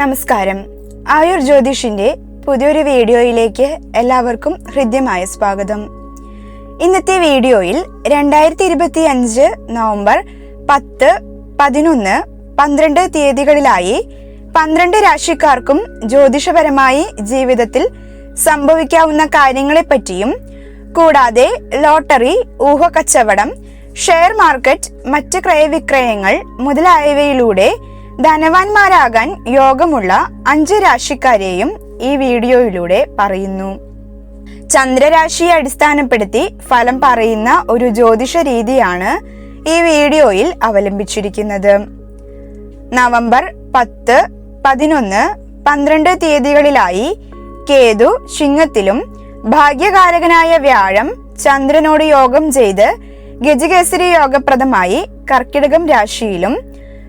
നമസ്കാരം. ആയുർ ജ്യോതിഷിന്റെ പുതിയൊരു വീഡിയോയിലേക്ക് എല്ലാവർക്കും ഹൃദ്യമായ സ്വാഗതം. ഇന്നത്തെ വീഡിയോയിൽ രണ്ടായിരത്തി ഇരുപത്തി അഞ്ച് നവംബർ പത്ത് പതിനൊന്ന് പന്ത്രണ്ട് തീയതികളിലായി പന്ത്രണ്ട് രാശിക്കാർക്കും ജ്യോതിഷപരമായി ജീവിതത്തിൽ സംഭവിക്കാവുന്ന കാര്യങ്ങളെപ്പറ്റിയും കൂടാതെ ലോട്ടറി ഊഹക്കച്ചവടം ഷെയർ മാർക്കറ്റ് മറ്റ് ക്രയവിക്രയങ്ങൾ മുതലായവയിലൂടെ ധനവാന്മാരാകാൻ യോഗമുള്ള അഞ്ച് രാശിക്കാരെയും ഈ വീഡിയോയിലൂടെ പറയുന്നു. ചന്ദ്രരാശിയെ അടിസ്ഥാനപ്പെടുത്തി ഫലം പറയുന്ന ഒരു ജ്യോതിഷ രീതിയാണ് ഈ വീഡിയോയിൽ അവലംബിച്ചിരിക്കുന്നത്. നവംബർ പത്ത് പതിനൊന്ന് പന്ത്രണ്ട് തീയതികളിലായി കേതു ചിങ്ങത്തിലും ഭാഗ്യകാരകനായ വ്യാഴം ചന്ദ്രനോട് യോഗം ചെയ്ത് ഗജകേസരി യോഗപ്രദമായി കർക്കിടകം രാശിയിലും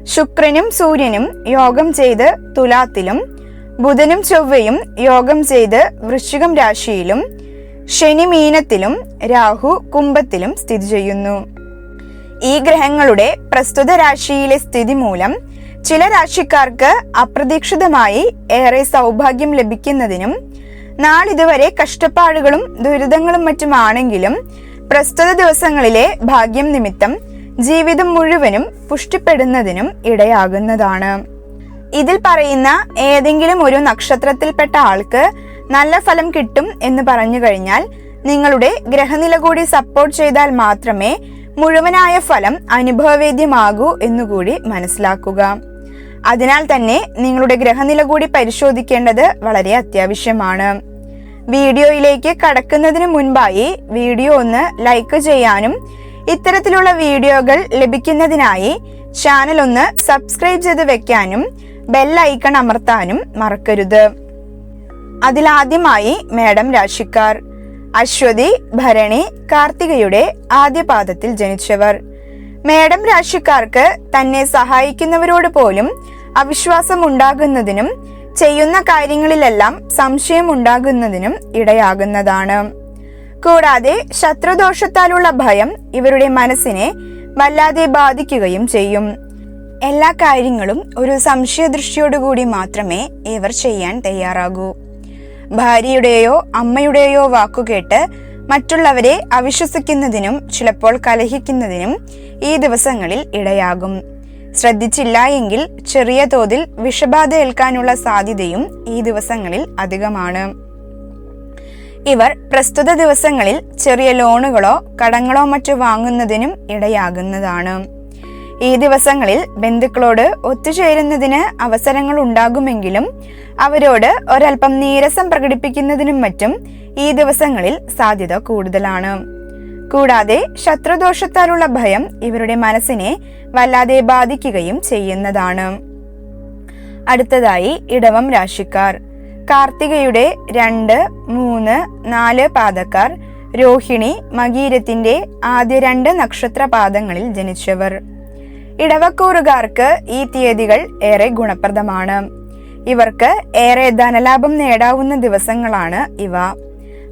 ശുക്രനും സൂര്യനും യോഗം ചെയ്ത് തുലാത്തിലും ബുധനും ചൊവ്വയും യോഗം ചെയ്ത് വൃശ്ചികം രാശിയിലും ശനി മീനത്തിലും രാഹു കുംഭത്തിലും സ്ഥിതി ചെയ്യുന്നു. ഈ ഗ്രഹങ്ങളുടെ പ്രസ്തുത രാശിയിലെ സ്ഥിതി മൂലം ചില രാശിക്കാർക്ക് അപ്രതീക്ഷിതമായി ഏറെ സൗഭാഗ്യം ലഭിക്കുന്നതിനും നാളിതുവരെ കഷ്ടപ്പാടുകളും ദുരിതങ്ങളും മറ്റുമാണെങ്കിലും പ്രസ്തുത ദിവസങ്ങളിലെ ഭാഗ്യം നിമിത്തം ജീവിതം മുഴുവനും പുഷ്ടിപ്പെടുന്നതിനും ഇടയാകുന്നതാണ്. ഇതിൽ പറയുന്ന ഏതെങ്കിലും ഒരു നക്ഷത്രത്തിൽപ്പെട്ട ആൾക്ക് നല്ല ഫലം കിട്ടും എന്ന് പറഞ്ഞു കഴിഞ്ഞാൽ നിങ്ങളുടെ ഗ്രഹനില കൂടി സപ്പോർട്ട് ചെയ്താൽ മാത്രമേ മുഴുവനായ ഫലം അനുഭവവേദ്യമാകൂ എന്നുകൂടി മനസ്സിലാക്കുക. അതിനാൽ തന്നെ നിങ്ങളുടെ ഗ്രഹനില കൂടി പരിശോധിക്കേണ്ടത് വളരെ അത്യാവശ്യമാണ്. വീഡിയോയിലേക്ക് കടക്കുന്നതിന് മുൻപായി വീഡിയോ ഒന്ന് ലൈക്ക് ചെയ്യാനും ഇത്തരത്തിലുള്ള വീഡിയോകൾ ലഭിക്കുന്നതിനായി ചാനൽ ഒന്ന് സബ്സ്ക്രൈബ് ചെയ്ത് വെക്കാനും ബെൽ ഐക്കൺ അമർത്താനും മറക്കരുത്. അതിലാദ്യമായി മേഡം രാശിക്കാർ അശ്വതി ഭരണി കാർത്തികയുടെ ആദ്യ പാദത്തിൽ ജനിച്ചവർ. മേഡം രാശിക്കാർക്ക് തന്നെ സഹായിക്കുന്നവരോട് പോലും അവിശ്വാസം ഉണ്ടാകുന്നതിനും ചെയ്യുന്ന കാര്യങ്ങളിലെല്ലാം സംശയം ഉണ്ടാകുന്നതിനും ഇടയാകുന്നതാണ്. കൂടാതെ ശത്രുദോഷത്താലുള്ള ഭയം ഇവരുടെ മനസ്സിനെ വല്ലാതെ ബാധിക്കുകയും ചെയ്യും. എല്ലാ കാര്യങ്ങളും ഒരു സംശയദൃഷ്ടിയോടുകൂടി മാത്രമേ ഇവർ ചെയ്യാൻ തയ്യാറാകൂ. ഭാര്യയുടെയോ അമ്മയുടെയോ വാക്കുകേട്ട് മറ്റുള്ളവരെ അവിശ്വസിക്കുന്നതിനും ചിലപ്പോൾ കലഹിക്കുന്നതിനും ഈ ദിവസങ്ങളിൽ ഇടയാകും. ശ്രദ്ധിച്ചില്ല എങ്കിൽ ചെറിയ തോതിൽ വിഷബാധ ഏൽക്കാനുള്ള സാധ്യതയും ഈ ദിവസങ്ങളിൽ അധികമാണ്. ഇവർ പ്രസ്തുത ദിവസങ്ങളിൽ ചെറിയ ലോണുകളോ കടങ്ങളോ മറ്റോ വാങ്ങുന്നതിനും ഇടയാകുന്നതാണ്. ഈ ദിവസങ്ങളിൽ ബന്ധുക്കളോട് ഒത്തുചേരുന്നതിന് അവസരങ്ങൾ ഉണ്ടാകുമെങ്കിലും അവരോട് ഒരൽപ്പം നീരസം പ്രകടിപ്പിക്കുന്നതിനും മറ്റും ഈ ദിവസങ്ങളിൽ സാധ്യത കൂടുതലാണ്. കൂടാതെ ശത്രുദോഷത്താലുള്ള ഭയം ഇവരുടെ മനസ്സിനെ വല്ലാതെ ബാധിക്കുകയും ചെയ്യുന്നതാണ്. അടുത്തതായി ഇടവം രാശിക്കാർ. കാർത്തികയുടെ രണ്ട് മൂന്ന് നാല് പാദക്കാർ രോഹിണി മകീരത്തിന്റെ ആദ്യ രണ്ട് നക്ഷത്ര പാദങ്ങളിൽ ജനിച്ചവർ. ഇടവക്കൂറുകാർക്ക് ഈ തീയതികൾ ഏറെ ഗുണപ്രദമാണ്. ഇവർക്ക് ഏറെ ധനലാഭം നേടാവുന്ന ദിവസങ്ങളാണ് ഇവ.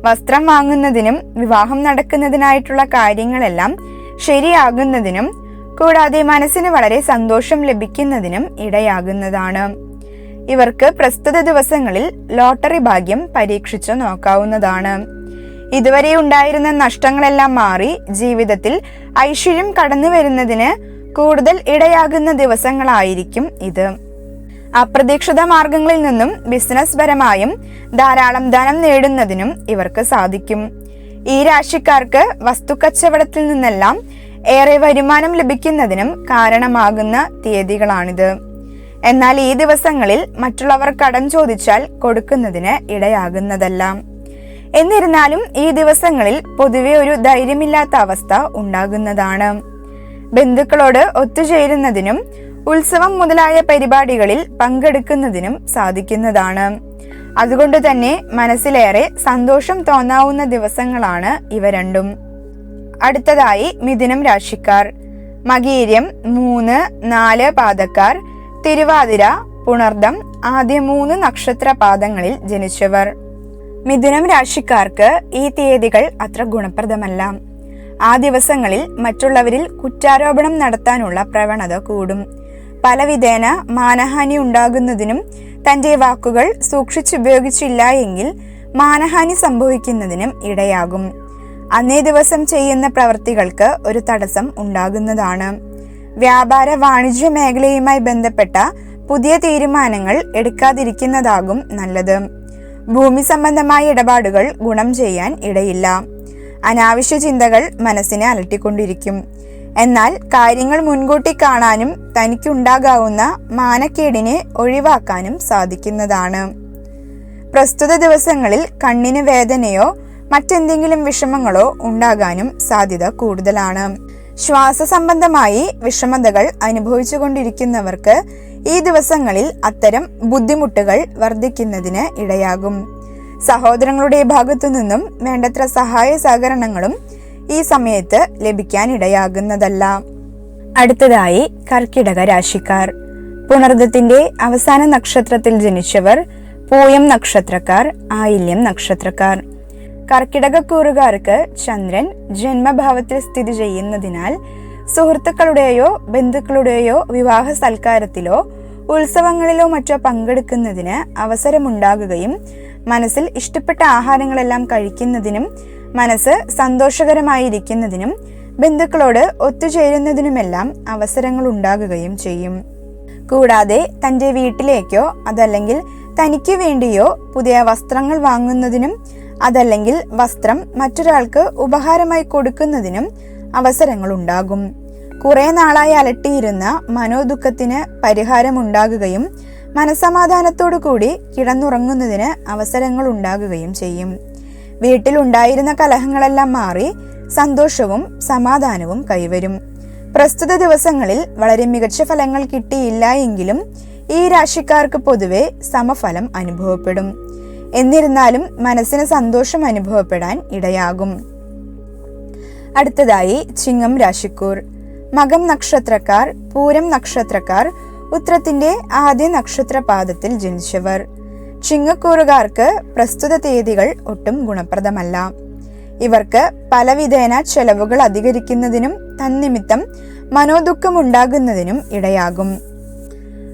വസ്ത്രം വാങ്ങുന്നതിനും വിവാഹം നടക്കുന്നതിനായിട്ടുള്ള കാര്യങ്ങളെല്ലാം ശരിയാകുന്നതിനും കൂടാതെ മനസ്സിന് വളരെ സന്തോഷം ലഭിക്കുന്നതിനും ഇടയാകുന്നതാണ്. ഇവർക്ക് പ്രസ്തുത ദിവസങ്ങളിൽ ലോട്ടറി ഭാഗ്യം പരീക്ഷിച്ചു നോക്കാവുന്നതാണ്. ഇതുവരെ ഉണ്ടായിരുന്ന നഷ്ടങ്ങളെല്ലാം മാറി ജീവിതത്തിൽ ഐശ്വര്യം കടന്നു വരുന്നതിന് കൂടുതൽ ഇടയാകുന്ന ദിവസങ്ങളായിരിക്കും ഇത്. അപ്രതീക്ഷിത മാർഗങ്ങളിൽ നിന്നും ബിസിനസ് പരമായും ധാരാളം ധനം നേടുന്നതിനും ഇവർക്ക് സാധിക്കും. ഈ രാശിക്കാർക്ക് വസ്തു കച്ചവടത്തിൽ നിന്നെല്ലാം ഏറെ വരുമാനം ലഭിക്കുന്നതിനും കാരണമാകുന്ന തീയതികളാണിത്. എന്നാൽ ഈ ദിവസങ്ങളിൽ മറ്റുള്ളവർ കടം ചോദിച്ചാൽ കൊടുക്കുന്നതിന് ഇടയാകുന്നതല്ല. എന്നിരുന്നാലും ഈ ദിവസങ്ങളിൽ പൊതുവെ ഒരു ധൈര്യമില്ലാത്ത അവസ്ഥ ഉണ്ടാകുന്നതാണ്. ബന്ധുക്കളോട് ഒത്തുചേരുന്നതിനും ഉത്സവം മുതലായ പരിപാടികളിൽ പങ്കെടുക്കുന്നതിനും സാധിക്കുന്നതാണ്. അതുകൊണ്ട് തന്നെ മനസ്സിലേറെ സന്തോഷം തോന്നാവുന്ന ദിവസങ്ങളാണ് ഇവ രണ്ടും. അടുത്തതായി മിഥുനം രാശിക്കാർ. മകീര്യം മൂന്ന് നാല് പാദക്കാർ തിരുവാതിര പുണർദം ആദ്യ മൂന്ന് നക്ഷത്രപാദങ്ങളിൽ ജനിച്ചവർ. മിഥുനം രാശിക്കാർക്ക് ഈ തീയതികൾ അത്ര ഗുണപ്രദമല്ല. ആ ദിവസങ്ങളിൽ മറ്റുള്ളവരിൽ കുറ്റാരോപണം നടത്താനുള്ള പ്രവണത കൂടും. പലവിധേന മാനഹാനി ഉണ്ടാകുന്നതിനും തന്റെ വാക്കുകൾ സൂക്ഷിച്ചുപയോഗിച്ചില്ല എങ്കിൽ മാനഹാനി സംഭവിക്കുന്നതിനും ഇടയാകും. അന്നേ ദിവസം ചെയ്യുന്ന പ്രവൃത്തികൾക്ക് ഒരു തടസ്സം ഉണ്ടാകുന്നതാണ്. വ്യാപാര വാണിജ്യ മേഖലയുമായി ബന്ധപ്പെട്ട പുതിയ തീരുമാനങ്ങൾ എടുക്കാതിരിക്കുന്നതാകും നല്ലത്. ഭൂമി സംബന്ധമായ ഇടപാടുകൾ ഗുണം ചെയ്യാൻ ഇടയില്ല. അനാവശ്യ ചിന്തകൾ മനസ്സിനെ അലട്ടിക്കൊണ്ടിരിക്കും. എന്നാൽ കാര്യങ്ങൾ മുൻകൂട്ടി കാണാനും തനിക്കുണ്ടാകാവുന്ന മാനക്കേടിനെ ഒഴിവാക്കാനും സാധിക്കുന്നതാണ്. പ്രസ്തുത ദിവസങ്ങളിൽ കണ്ണിന് വേദനയോ മറ്റെന്തെങ്കിലും വിഷമങ്ങളോ ഉണ്ടാകാനും സാധ്യത കൂടുതലാണ്. ശ്വാസ സംബന്ധമായി വിഷമതകൾ അനുഭവിച്ചുകൊണ്ടിരിക്കുന്നവർക്ക് ഈ ദിവസങ്ങളിൽ അത്തരം ബുദ്ധിമുട്ടുകൾ വർദ്ധിക്കുന്നതിന് ഇടയാകും. സഹോദരങ്ങളുടെ ഭാഗത്തു നിന്നും വേണ്ടത്ര സഹായ സഹകരണങ്ങളും ഈ സമയത്ത് ലഭിക്കാനിടയാകുന്നതല്ല അടുത്തതായി കർക്കിടക രാശിക്കാർ. പുണർദത്തിന്റെ അവസാന നക്ഷത്രത്തിൽ ജനിച്ചവർ പൂയം നക്ഷത്രക്കാർ ആയില്യം നക്ഷത്രക്കാർ. കർക്കിടകക്കൂറുകാർക്ക് ചന്ദ്രൻ ജന്മഭാവത്തിൽ സ്ഥിതി ചെയ്യുന്നതിനാൽ സുഹൃത്തുക്കളുടെയോ ബന്ധുക്കളുടെയോ വിവാഹ സൽക്കാരത്തിലോ ഉത്സവങ്ങളിലോ മറ്റോ പങ്കെടുക്കുന്നതിന് അവസരമുണ്ടാകുകയും മനസ്സിൽ ഇഷ്ടപ്പെട്ട ആഹാരങ്ങളെല്ലാം കഴിക്കുന്നതിനും മനസ്സ് സന്തോഷകരമായിരിക്കുന്നതിനും ബന്ധുക്കളോട് ഒത്തുചേരുന്നതിനുമെല്ലാം അവസരങ്ങൾ ഉണ്ടാകുകയും ചെയ്യും. കൂടാതെ തന്റെ വീട്ടിലേക്കോ അതല്ലെങ്കിൽ തനിക്ക് വേണ്ടിയോ പുതിയ വസ്ത്രങ്ങൾ വാങ്ങുന്നതിനും അതല്ലെങ്കിൽ വസ്ത്രം മറ്റൊരാൾക്ക് ഉപഹാരമായി കൊടുക്കുന്നതിനും അവസരങ്ങൾ ഉണ്ടാകും കുറെ നാളായി അലട്ടിയിരുന്ന മനോദുഃഖത്തിന് പരിഹാരമുണ്ടാകുകയും മനസമാധാനത്തോടു കൂടി കിടന്നുറങ്ങുന്നതിന് അവസരങ്ങൾ ഉണ്ടാകുകയും ചെയ്യും. വീട്ടിലുണ്ടായിരുന്ന കലഹങ്ങളെല്ലാം മാറി സന്തോഷവും സമാധാനവും കൈവരും. പ്രസ്തുത ദിവസങ്ങളിൽ വളരെ മികച്ച ഫലങ്ങൾ കിട്ടിയില്ല എങ്കിലും ഈ രാശിക്കാർക്ക് പൊതുവെ സമഫലം അനുഭവപ്പെടും. എന്നിരുന്നാലും മനസ്സിന് സന്തോഷം അനുഭവപ്പെടാൻ ഇടയാകും. അടുത്തതായി ചിങ്ങം രാശിക്കൂർ. മകം നക്ഷത്രക്കാർ പൂരം നക്ഷത്രക്കാർ ഉത്രത്തിന്റെ ആദ്യ നക്ഷത്രപാദത്തിൽ ജനിച്ചവർ. ചിങ്ങക്കൂറുകാർക്ക് പ്രസ്തുത തീയതികൾ ഒട്ടും ഗുണപ്രദമല്ല. ഇവർക്ക് പലവിധേന ചെലവുകൾ അധികരിക്കുന്നതിനും തന്നിമിത്തം മനോദുഃഖമുണ്ടാകുന്നതിനും ഇടയാകും.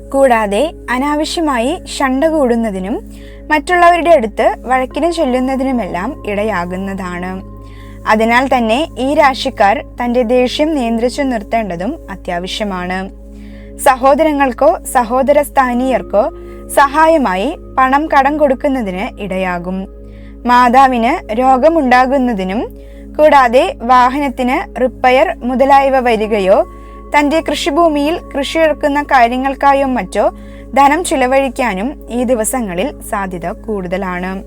കൂടാതെ അനാവശ്യമായി ഷണ്ട കൂടുന്നതിനും മറ്റുള്ളവരുടെ അടുത്ത് വഴക്കിന് ചൊല്ലുന്നതിനുമെല്ലാം ഇടയാകുന്നതാണ്. അതിനാൽ തന്നെ ഈ രാശിക്കാർ തന്റെ ദേഷ്യം നിയന്ത്രിച്ചു നിർത്തേണ്ടതും അത്യാവശ്യമാണ്. സഹോദരങ്ങൾക്കോ സഹോദര സ്ഥാനീയർക്കോ സഹായമായി പണം കടം കൊടുക്കുന്നതിന് ഇടയാകും. മാതാവിന് രോഗമുണ്ടാകുന്നതിനും കൂടാതെ വാഹനത്തിന് റിപ്പയർ മുതലായവ വരികയോ തന്റെ കൃഷിഭൂമിയിൽ കൃഷിയിറക്കുന്ന കാര്യങ്ങൾക്കായോ മറ്റോ ധനം ചിലവഴിക്കാനും ഈ ദിവസങ്ങളിൽ സാധ്യത കൂടുതലാണ്.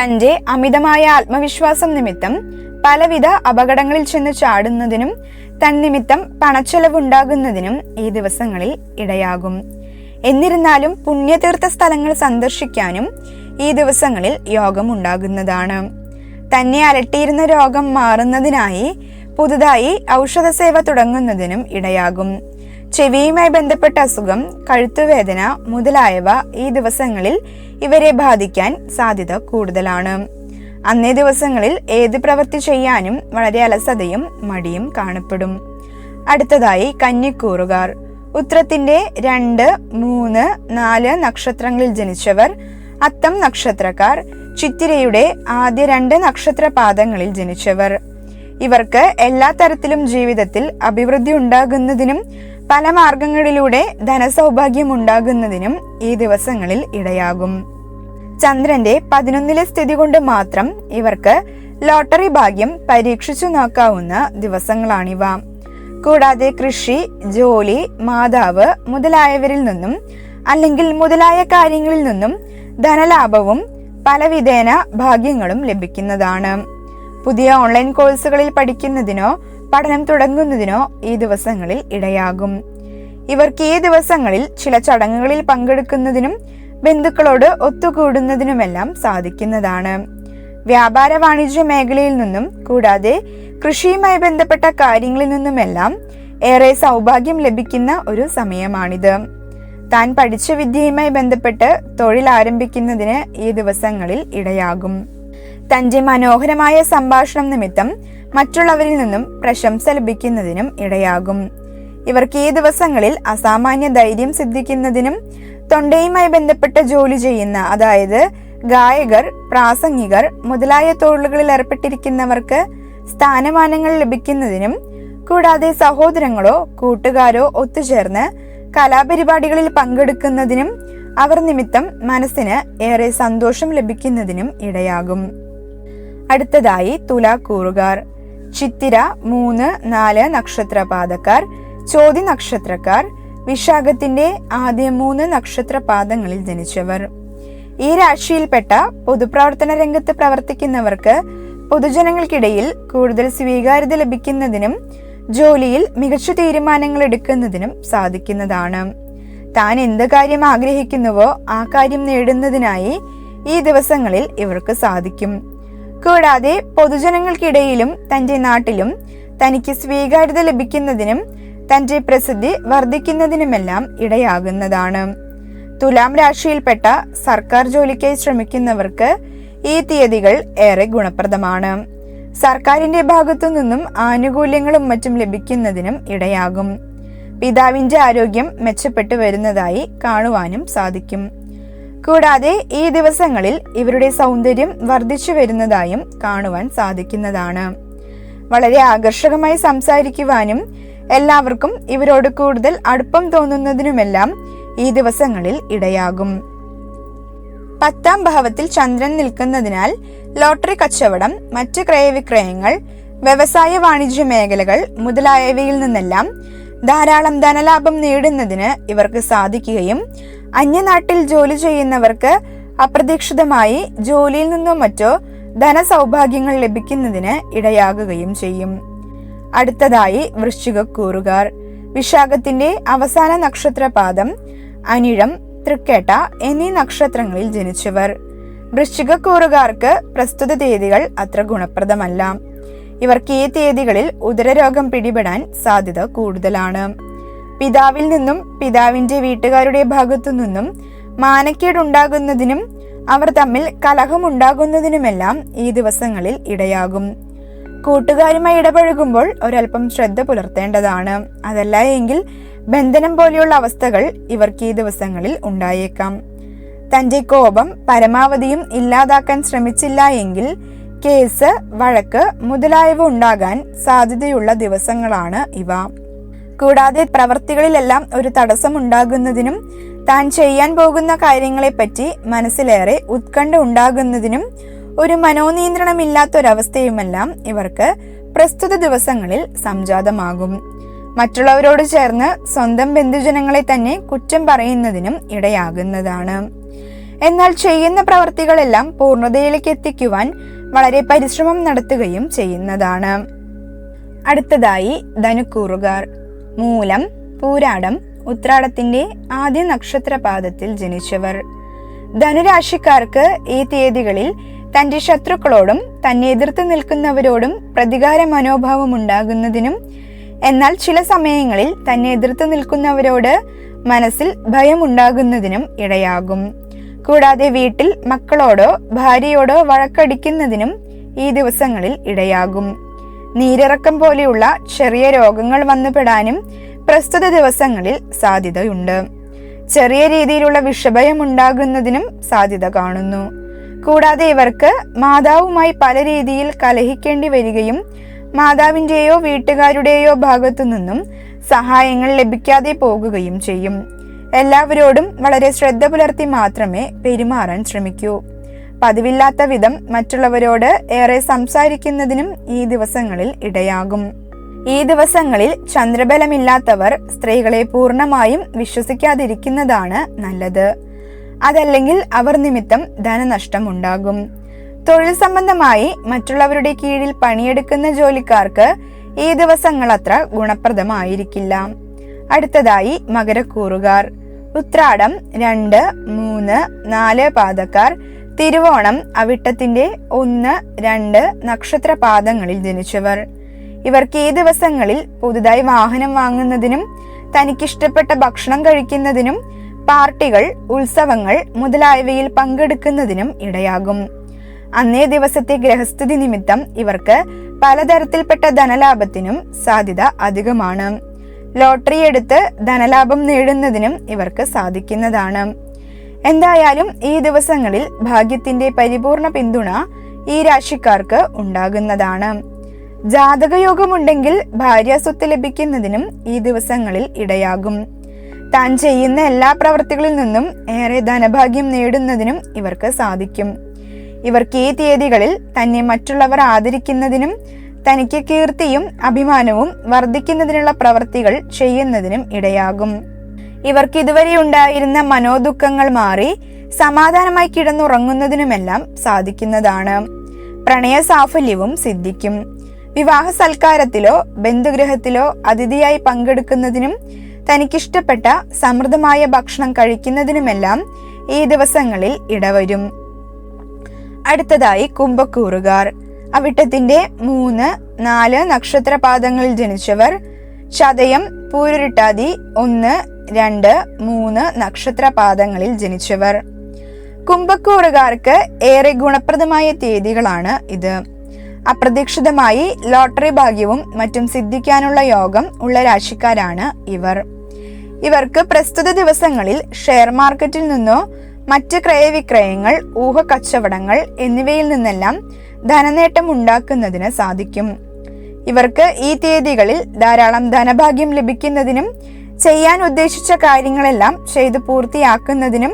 തന്റെ അമിതമായ ആത്മവിശ്വാസം നിമിത്തം പലവിധ അപകടങ്ങളിൽ ചെന്ന് ചാടുന്നതിനും തൻ തന്നിമിത്തം പണച്ചെലവുണ്ടാകുന്നതിനും ഈ ദിവസങ്ങളിൽ ഇടയാകും. എന്നിരുന്നാലും പുണ്യതീർത്ഥ സ്ഥലങ്ങൾ സന്ദർശിക്കാനും ഈ ദിവസങ്ങളിൽ യോഗം ഉണ്ടാകുന്നതാണ് തന്നെ അലട്ടിയിരുന്ന രോഗം മാറുന്നതിനായി പുതുതായി ഔഷധ സേവ തുടങ്ങുന്നതിനും ഇടയാകും. ചെവിയുമായി ബന്ധപ്പെട്ട അസുഖം കഴുത്തുവേദന മുതലായവ ഈ ദിവസങ്ങളിൽ ഇവരെ ബാധിക്കാൻ സാധ്യത കൂടുതലാണ്. അന്നേ ദിവസങ്ങളിൽ ഏത് പ്രവൃത്തി ചെയ്യാനും വളരെ അലസതയും മടിയും കാണപ്പെടും. അടുത്തതായി കന്നിക്കൂറുകാർ. ഉത്രത്തിന്റെ രണ്ട് മൂന്ന് നാല് നക്ഷത്രങ്ങളിൽ ജനിച്ചവർ അത്തം നക്ഷത്രക്കാർ ചിത്തിരയുടെ ആദ്യ രണ്ട് നക്ഷത്ര പാദങ്ങളിൽ ജനിച്ചവർ. ഇവർക്ക് എല്ലാ തരത്തിലും ജീവിതത്തിൽ അഭിവൃദ്ധി ഉണ്ടാകുന്നതിനും പല മാർഗങ്ങളിലൂടെ ധനസൗഭാഗ്യം ഉണ്ടാകുന്നതിനും ഈ ദിവസങ്ങളിൽ ഇടയാകും. ചന്ദ്രന്റെ പതിനൊന്നിലെ സ്ഥിതി കൊണ്ട് മാത്രം ഇവർക്ക് ലോട്ടറി ഭാഗ്യം പരീക്ഷിച്ചു നോക്കാവുന്ന ദിവസങ്ങളാണിവ. കൂടാതെ കൃഷി ജോലി മാതാവ് മുതലായവരിൽ നിന്നും അല്ലെങ്കിൽ മുതലായ കാര്യങ്ങളിൽ നിന്നും ധനലാഭവും പലവിധേന ഭാഗ്യങ്ങളും ലഭിക്കുന്നതാണ്. പുതിയ ഓൺലൈൻ കോഴ്സുകളിൽ പഠിക്കുന്നതിനോ പഠനം തുടങ്ങുന്നതിനോ ഈ ദിവസങ്ങളിൽ ഇടയാകും. ഇവർക്ക് ഈ ദിവസങ്ങളിൽ ചില ചടങ്ങുകളിൽ പങ്കെടുക്കുന്നതിനും ബന്ധുക്കളോട് ഒത്തുകൂടുന്നതിനുമെല്ലാം സാധിക്കുന്നതാണ്. വ്യാപാര വാണിജ്യ മേഖലയിൽ നിന്നും കൂടാതെ കൃഷിയുമായി ബന്ധപ്പെട്ട കാര്യങ്ങളിൽ നിന്നുമെല്ലാം ഏറെ സൗഭാഗ്യം ലഭിക്കുന്ന ഒരു സമയമാണിത്. താൻ പഠിച്ച വിദ്യയുമായി ബന്ധപ്പെട്ട് തൊഴിൽ ആരംഭിക്കുന്നതിന് ഈ ദിവസങ്ങളിൽ ഇടയാകും. തന്റെ മനോഹരമായ സംഭാഷണം നിമിത്തം മറ്റുള്ളവരിൽ നിന്നും പ്രശംസ ലഭിക്കുന്നതിനും ഇടയാകും. ഇവർക്ക് ഈ ദിവസങ്ങളിൽ അസാമാന്യ ധൈര്യം സിദ്ധിക്കുന്നതിനും തൊണ്ടയുമായി ബന്ധപ്പെട്ട ജോലി ചെയ്യുന്ന അതായത് ഗായകർ പ്രാസംഗികർ മുതലായ തൊഴിലുകളിൽ ഏർപ്പെട്ടിരിക്കുന്നവർക്ക് സ്ഥാനമാനങ്ങൾ ലഭിക്കുന്നതിനും കൂടാതെ സഹോദരങ്ങളോ കൂട്ടുകാരോ ഒത്തുചേർന്ന് കലാപരിപാടികളിൽ പങ്കെടുക്കുന്നതിനും അവർ നിമിത്തം മനസ്സിന് ഏറെ സന്തോഷം ലഭിക്കുന്നതിനും ഇടയാകും. അടുത്തതായി തുലാക്കൂറുകാർ. ചിത്തിര മൂന്ന് നാല് നക്ഷത്രപാതക്കാർ ചോതി നക്ഷത്രക്കാർ വിശാഖത്തിന്റെ ആദ്യ മൂന്ന് നക്ഷത്രപാദങ്ങളിൽ ജനിച്ചവർ. ഈ രാശിയിൽപ്പെട്ട പൊതുപ്രവർത്തന രംഗത്ത് പ്രവർത്തിക്കുന്നവർക്ക് പൊതുജനങ്ങൾക്കിടയിൽ കൂടുതൽ സ്വീകാര്യത ലഭിക്കുന്നതിനും ജോലിയിൽ മികച്ച തീരുമാനങ്ങൾ എടുക്കുന്നതിനും സാധിക്കുന്നതാണ്. താൻ എന്ത് കാര്യം ആഗ്രഹിക്കുന്നുവോ ആ കാര്യം നേടുന്നതിനായി ഈ ദിവസങ്ങളിൽ ഇവർക്ക് സാധിക്കും. കൂടാതെ പൊതുജനങ്ങൾക്കിടയിലും തന്റെ നാട്ടിലും തനിക്ക് സ്വീകാര്യത ലഭിക്കുന്നതിനും തന്റെ പ്രസിദ്ധി വർദ്ധിക്കുന്നതിനുമെല്ലാം ഇടയാകുന്നതാണ്. തുലാം രാശിയിൽപ്പെട്ട സർക്കാർ ജോലിക്കായി ശ്രമിക്കുന്നവർക്ക് ഈ തീയതികൾ ഏറെ ഗുണപ്രദമാണ്. സർക്കാരിന്റെ ഭാഗത്തു നിന്നും ആനുകൂല്യങ്ങളും മറ്റും ലഭിക്കുന്നതിനും ഇടയാകും. പിതാവിന്റെ ആരോഗ്യം മെച്ചപ്പെട്ടു വരുന്നതായി കാണുവാനും സാധിക്കും. കൂടാതെ ഈ ദിവസങ്ങളിൽ ഇവരുടെ സൗന്ദര്യം വർദ്ധിച്ചു വരുന്നതായും കാണുവാൻ സാധിക്കുന്നതാണ്. വളരെ ആകർഷകമായി സംസാരിക്കുവാനും എല്ലാവർക്കും ഇവരോട് കൂടുതൽ അടുപ്പം തോന്നുന്നതിനുമെല്ലാം ഈ ദിവസങ്ങളിൽ ഇടയാകും. പത്താം ഭാവത്തിൽ ചന്ദ്രൻ നിൽക്കുന്നതിനാൽ ലോട്ടറി കച്ചവടം മറ്റ് ക്രയവിക്രയങ്ങൾ വ്യവസായ വാണിജ്യ മേഖലകൾ മുതലായവയിൽ നിന്നെല്ലാം ധാരാളം ധനലാഭം നേടുന്നതിന് ഇവർക്ക് സാധിക്കുകയും അന്യനാട്ടിൽ ജോലി ചെയ്യുന്നവർക്ക് അപ്രതീക്ഷിതമായി ജോലിയിൽ നിന്നോ മറ്റോ ധനസൗഭാഗ്യങ്ങൾ ലഭിക്കുന്നതിന് ഇടയാകുകയും ചെയ്യും. അടുത്തതായി വൃശ്ചികക്കൂറുകാർ. വിശാഖത്തിന്റെ അവസാന നക്ഷത്രപാദം അനിഴം തൃക്കേട്ട എന്നീ നക്ഷത്രങ്ങളിൽ ജനിച്ചവർ. വൃശ്ചികക്കൂറുകാർക്ക് പ്രസ്തുത തീയതികൾ അത്ര ഗുണപ്രദമല്ല. ഇവർക്ക് ഈ തീയതികളിൽ ഉദരരോഗം പിടിപെടാൻ സാധ്യത കൂടുതലാണ്. പിതാവിൽ നിന്നും പിതാവിന്റെ വീട്ടുകാരുടെ ഭാഗത്തു നിന്നും മാനക്കേടുണ്ടാകുന്നതിനും അവർ തമ്മിൽ കലഹമുണ്ടാകുന്നതിനുമെല്ലാം ഈ ദിവസങ്ങളിൽ ഇടയാകും. കൂട്ടുകാരുമായി ഇടപഴകുമ്പോൾ ഒരൽപ്പം ശ്രദ്ധ പുലർത്തേണ്ടതാണ്. അതല്ല എങ്കിൽ ബന്ധനം പോലെയുള്ള അവസ്ഥകൾ ഇവർക്ക് ഈ ദിവസങ്ങളിൽ ഉണ്ടായേക്കാം. തന്റെ കോപം പരമാവധിയും ഇല്ലാതാക്കാൻ ശ്രമിച്ചില്ല എങ്കിൽ കേസ് വഴക്ക് മുതലായവ ഉണ്ടാകാൻ സാധ്യതയുള്ള ദിവസങ്ങളാണ് ഇവ. കൂടാതെ പ്രവർത്തികളിലെല്ലാം ഒരു തടസ്സം ഉണ്ടാകുന്നതിനും താൻ ചെയ്യാൻ പോകുന്ന കാര്യങ്ങളെപ്പറ്റി മനസ്സിലേറെ ഉത്കണ്ഠ ഉണ്ടാകുന്നതിനും ഒരു മനോനിയന്ത്രണമില്ലാത്തൊരവസ്ഥയുമെല്ലാം ഇവർക്ക് പ്രസ്തുത ദിവസങ്ങളിൽ സംജാതമാകും. മറ്റുള്ളവരോട് ചേർന്ന് സ്വന്തം ബന്ധുജനങ്ങളെ തന്നെ കുറ്റം പറയുന്നതിനും ഇടയാകുന്നതാണ്. എന്നാൽ ചെയ്യുന്ന പ്രവർത്തികളെല്ലാം പൂർണതയിലേക്ക് എത്തിക്കുവാൻ വളരെ പരിശ്രമം നടത്തുകയും ചെയ്യുന്നതാണ്. അടുത്തതായി ധനുക്കൂറുകാർ. മൂലം പൂരാടം ഉത്രാടത്തിന്റെ ആദ്യ നക്ഷത്രപാദത്തിൽ ജനിച്ചവർ. ധനുരാശിക്കാർക്ക് ഈ തീയതികളിൽ തന്റെ ശത്രുക്കളോടും തന്നെ എതിർത്ത് നിൽക്കുന്നവരോടും പ്രതികാര മനോഭാവം ഉണ്ടാകുന്നതിനും എന്നാൽ ചില സമയങ്ങളിൽ തന്നെ എതിർത്ത് നിൽക്കുന്നവരോട് മനസ്സിൽ ഭയമുണ്ടാകുന്നതിനും ഇടയാകും. കൂടാതെ വീട്ടിൽ മക്കളോടോ ഭാര്യയോടോ വഴക്കടിക്കുന്നതിനും ഈ ദിവസങ്ങളിൽ ഇടയാകും. നീരിറക്കം പോലെയുള്ള ചെറിയ രോഗങ്ങൾ വന്നുപെടാനും പ്രസ്തുത ദിവസങ്ങളിൽ സാധ്യതയുണ്ട്. ചെറിയ രീതിയിലുള്ള വിഷഭയം ഉണ്ടാകുന്നതിനും സാധ്യത കാണുന്നു. കൂടാതെ ഇവർക്ക് മാതാവുമായി പല രീതിയിൽ കലഹിക്കേണ്ടി വരികയും മാതാവിന്റെയോ വീട്ടുകാരുടെയോ ഭാഗത്തു നിന്നും സഹായങ്ങൾ ലഭിക്കാതെ പോകുകയും ചെയ്യും. എല്ലാവരോടും വളരെ ശ്രദ്ധ പുലർത്തി മാത്രമേ പെരുമാറാൻ ശ്രമിക്കൂ. പതിവില്ലാത്ത വിധം മറ്റുള്ളവരോട് ഏറെ സംസാരിക്കുന്നതിനും ഈ ദിവസങ്ങളിൽ ഇടയാകും. ഈ ദിവസങ്ങളിൽ ചന്ദ്രബലമില്ലാത്തവർ സ്ത്രീകളെ പൂർണമായും വിശ്വസിക്കാതിരിക്കുന്നതാണ് നല്ലത്. അതല്ലെങ്കിൽ അവർ നിമിത്തം ധനനഷ്ടം ഉണ്ടാകും. തൊഴിൽ സംബന്ധമായി മറ്റുള്ളവരുടെ കീഴിൽ പണിയെടുക്കുന്ന ജോലിക്കാർക്ക് ഈ ദിവസങ്ങൾ അത്ര ഗുണപ്രദമായിരിക്കില്ല. അടുത്തതായി മകരക്കൂറുകാർ. ഉത്രാടം രണ്ട് മൂന്ന് നാല് പാദക്കാർ തിരുവോണം അവിട്ടത്തിന്റെ ഒന്ന് രണ്ട് നക്ഷത്രപാദങ്ങളിൽ ജനിച്ചവർ. ഇവർക്ക് ഈ ദിവസങ്ങളിൽ പുതുതായി വാഹനം വാങ്ങുന്നതിനും തനിക്കിഷ്ടപ്പെട്ട ഭക്ഷണം കഴിക്കുന്നതിനും പാർട്ടികൾ ഉത്സവങ്ങൾ മുതലായവയിൽ പങ്കെടുക്കുന്നതിനും ഇടയാകും. അന്നേ ദിവസത്തെ ഗ്രഹസ്ഥിതി നിമിത്തം ഇവർക്ക് പലതരത്തിൽപ്പെട്ട ധനലാഭത്തിനും സാധ്യത അധികമാണ്. ലോട്ടറി എടുത്ത് ധനലാഭം നേടുന്നതിനും ഇവർക്ക് സാധിക്കുന്നതാണ്. എന്തായാലും ഈ ദിവസങ്ങളിൽ ഭാഗ്യത്തിന്റെ പരിപൂർണ പിന്തുണ ഈ രാശിക്കാർക്ക് ഉണ്ടാകുന്നതാണ്. ജാതകയോഗമുണ്ടെങ്കിൽ ഭാര്യാസ്വത്ത് ലഭിക്കുന്നതിനും ഈ ദിവസങ്ങളിൽ ഇടയാകും. താൻ ചെയ്യുന്ന എല്ലാ പ്രവർത്തികളിൽ നിന്നും ഏറെ ധനഭാഗ്യം നേടുന്നതിനും ഇവർക്ക് സാധിക്കും. ഇവർക്ക് ഈ തീയതികളിൽ തന്നെ മറ്റുള്ളവർ ആദരിക്കുന്നതിനും തനിക്ക് കീർത്തിയും അഭിമാനവും വർദ്ധിക്കുന്നതിനുള്ള പ്രവർത്തികൾ ചെയ്യുന്നതിനും ഇടയാകും. ഇവർക്ക് ഇതുവരെ ഉണ്ടായിരുന്ന മനോദുഃഖങ്ങൾ മാറി സമാധാനമായി കിടന്നുറങ്ങുന്നതിനുമെല്ലാം സാധിക്കുന്നതാണ്. പ്രണയ സാഫല്യവും സിദ്ധിക്കും. വിവാഹ സൽക്കാരത്തിലോ ബന്ധുഗ്രഹത്തിലോ അതിഥിയായി പങ്കെടുക്കുന്നതിനും തനിക്കിഷ്ടപ്പെട്ട സമൃദ്ധമായ ഭക്ഷണം കഴിക്കുന്നതിനുമെല്ലാം ഈ ദിവസങ്ങളിൽ ഇടവരും. അടുത്തതായി കുംഭക്കൂറുകാർ. അവിട്ടത്തിന്റെ മൂന്ന് നാല് നക്ഷത്രപാദങ്ങളിൽ ജനിച്ചവർ. ചതയം പൂരുരുട്ടാതി ഒന്ന് രണ്ട് മൂന്ന് നക്ഷത്രപാദങ്ങളിൽ ജനിച്ചവർ. കുംഭക്കൂറുകാർക്ക് ഏറെ ഗുണപ്രദമായ തീയതികളാണ് ഇത്. അപ്രതീക്ഷിതമായി ലോട്ടറി ഭാഗ്യവും മറ്റും സിദ്ധിക്കാനുള്ള യോഗം ഉള്ള രാശിക്കാരാണ് ഇവർ. ഇവർക്ക് പ്രസ്തുത ദിവസങ്ങളിൽ ഷെയർ മാർക്കറ്റിൽ നിന്നോ മറ്റ് ക്രയവിക്രയങ്ങൾ ഊഹ കച്ചവടങ്ങൾ എന്നിവയിൽ നിന്നെല്ലാം ധനനേട്ടം ഉണ്ടാക്കുന്നതിന് സാധിക്കും. ഇവർക്ക് ഈ തീയതികളിൽ ധാരാളം ധനഭാഗ്യം ലഭിക്കുന്നതിനും ചെയ്യാൻ ഉദ്ദേശിച്ച കാര്യങ്ങളെല്ലാം ചെയ്തു പൂർത്തിയാക്കുന്നതിനും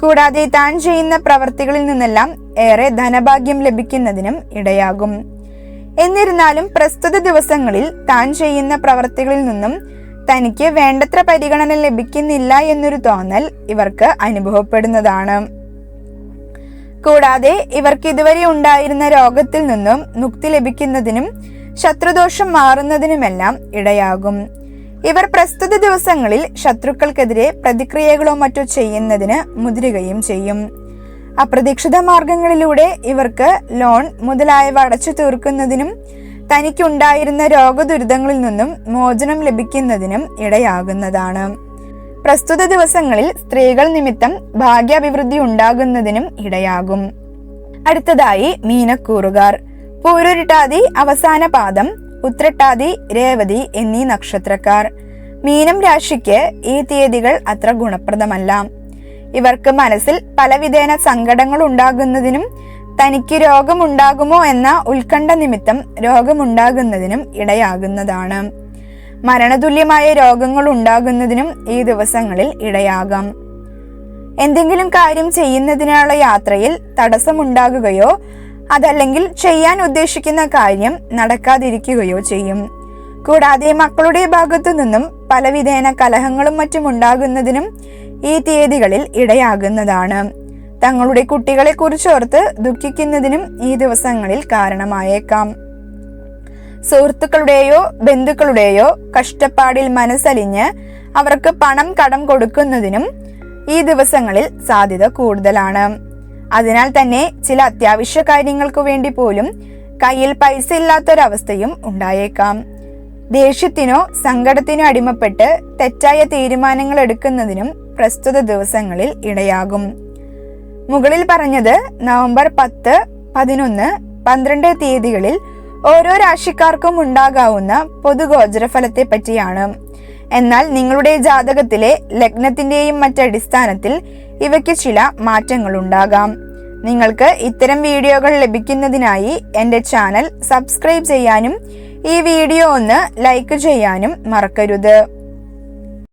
കൂടാതെ താൻ ചെയ്യുന്ന പ്രവർത്തികളിൽ നിന്നെല്ലാം ഏറെ ധനഭാഗ്യം ലഭിക്കുന്നതിനും ഇടയാകും. എന്നിരുന്നാലും പ്രസ്തുത ദിവസങ്ങളിൽ താൻ ചെയ്യുന്ന പ്രവർത്തികളിൽ നിന്നും തനിക്ക് വേണ്ടത്ര പരിഗണന ലഭിക്കുന്നില്ല എന്നൊരു തോന്നൽ ഇവർക്ക് അനുഭവപ്പെടുന്നതാണ്. കൂടാതെ ഇവർക്ക് ഇതുവരെ ഉണ്ടായിരുന്ന രോഗത്തിൽ നിന്നും മുക്തി ലഭിക്കുന്നതിനും ശത്രുദോഷം മാറുന്നതിനുമെല്ലാം ഇടയാകും. ഇവർ പ്രസ്തുത ദിവസങ്ങളിൽ ശത്രുക്കൾക്കെതിരെ പ്രതിക്രിയകളോ മറ്റോ ചെയ്യുന്നതിന് മുതിരുകയും ചെയ്യും. അപ്രതീക്ഷിത മാർഗങ്ങളിലൂടെ ഇവർക്ക് ലോൺ മുതലായവ അടച്ചു തീർക്കുന്നതിനും തനിക്കുണ്ടായിരുന്ന രോഗദുരിതങ്ങളിൽ നിന്നും മോചനം ലഭിക്കുന്നതിനും ഇടയാകുന്നതാണ്. പ്രസ്തുത ദിവസങ്ങളിൽ സ്ത്രീകൾ നിമിത്തം ഭാഗ്യാഭിവൃദ്ധി ഉണ്ടാകുന്നതിനും ഇടയാകും. അടുത്തതായി മീനക്കൂറുകാർ. പൂരുരുട്ടാതി അവസാന പാദം ഉത്രട്ടാതി രേവതി എന്നീ നക്ഷത്രക്കാർ. മീനം രാശിക്ക് ഈ തീയതികൾ അത്ര ഗുണപ്രദമല്ല. ഇവർക്ക് മനസ്സിൽ പലവിധേന സങ്കടങ്ങൾ ഉണ്ടാകുന്നതിനും തനിക്ക് രോഗമുണ്ടാകുമോ എന്ന ഉത്കണ്ഠ നിമിത്തം രോഗമുണ്ടാകുന്നതിനും ഇടയാകുന്നതാണ്. മരണതുല്യമായ രോഗങ്ങൾ ഉണ്ടാകുന്നതിനും ഈ ദിവസങ്ങളിൽ ഇടയാകാം. എന്തെങ്കിലും കാര്യം ചെയ്യുന്നതിനുള്ള യാത്രയിൽ തടസ്സമുണ്ടാകുകയോ അതല്ലെങ്കിൽ ചെയ്യാൻ ഉദ്ദേശിക്കുന്ന കാര്യം നടക്കാതിരിക്കുകയോ ചെയ്യും. കൂടാതെ മക്കളുടെ ഭാഗത്തു നിന്നും പലവിധേന കലഹങ്ങളും മറ്റും ഉണ്ടാകുന്നതിനും ഈ തീയതികളിൽ ഇടയാകുന്നതാണ്. തങ്ങളുടെ കുട്ടികളെ കുറിച്ചോർത്ത് ദുഃഖിക്കുന്നതിനും ഈ ദിവസങ്ങളിൽ കാരണമായേക്കാം. സുഹൃത്തുക്കളുടെയോ ബന്ധുക്കളുടെയോ കഷ്ടപ്പാടിൽ മനസ്സലിഞ്ഞ് അവർക്ക് പണം കടം കൊടുക്കുന്നതിനും ഈ ദിവസങ്ങളിൽ സാധ്യത കൂടുതലാണ്. അതിനാൽ തന്നെ ചില അത്യാവശ്യ കാര്യങ്ങൾക്ക് വേണ്ടി പോലും കയ്യിൽ പൈസ ഇല്ലാത്തൊരവസ്ഥയും ഉണ്ടായേക്കാം. ദേഷ്യത്തിനോ സങ്കടത്തിനോ അടിമപ്പെട്ട് തെറ്റായ തീരുമാനങ്ങൾ എടുക്കുന്നതിനും പ്രസ്തുത ദിവസങ്ങളിൽ ഇടയാകും. മുകളിൽ പറഞ്ഞത് നവംബർ പത്ത് പതിനൊന്ന് പന്ത്രണ്ട് തീയതികളിൽ ഓരോ രാശിക്കാർക്കും ഉണ്ടാകാവുന്ന പൊതുഗോചരഫലത്തെ പറ്റിയാണ് എന്നാൽ നിങ്ങളുടെ ജാതകത്തിലെ ലഗ്നത്തിന്റെയും മറ്റടിസ്ഥാനത്തിൽ ഇവയ്ക്ക് ചില മാറ്റങ്ങൾ ഉണ്ടാകാം നിങ്ങൾക്ക് ഇത്തരം വീഡിയോകൾ ലഭിക്കുന്നതിനായി എന്റെ ചാനൽ സബ്സ്ക്രൈബ് ചെയ്യാനും ഈ വീഡിയോ ഒന്ന് ലൈക്ക് ചെയ്യാനും മറക്കരുത്.